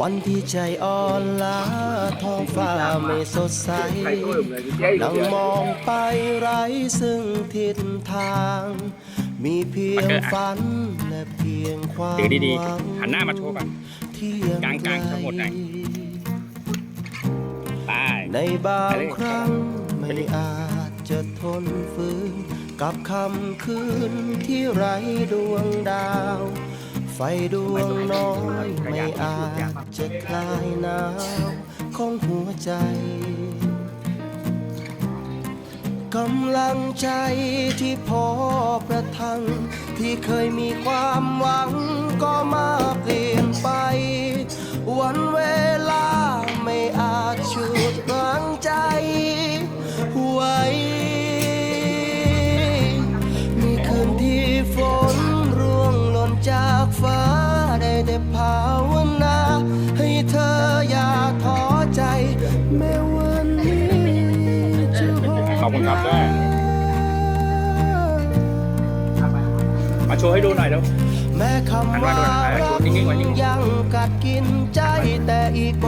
วันที่ใจอ่อนล้าท้องฟ้าไม่สดใส นั่งมองไปไร้ซึ่งทิศทาง มีเพียงฝันและเพียงความถือดีหวังๆหันหน้ามาโชว์ก่อนที่ยังกลางๆไกลทั้งหมดหน่อยไปในบางไปเลยครั้งไปไม่เลยอาจจะทนฝืน กับคำคืนที่ไร้ดวงดาว ไฟดวงน้อยไม่อาจจะคลายหนาวของหัวใจกำลังใจที่พอประทัง ที่เคยมีความหวังก็มาเปลี่ยนไป วันเว ดขอบคุณครับด้วยมาโชว์ให้ดูหน่อยเร็วแม้คำว่ารักนิ่งๆไว้นิ่งๆยังกัดกินใจแต่อีกบ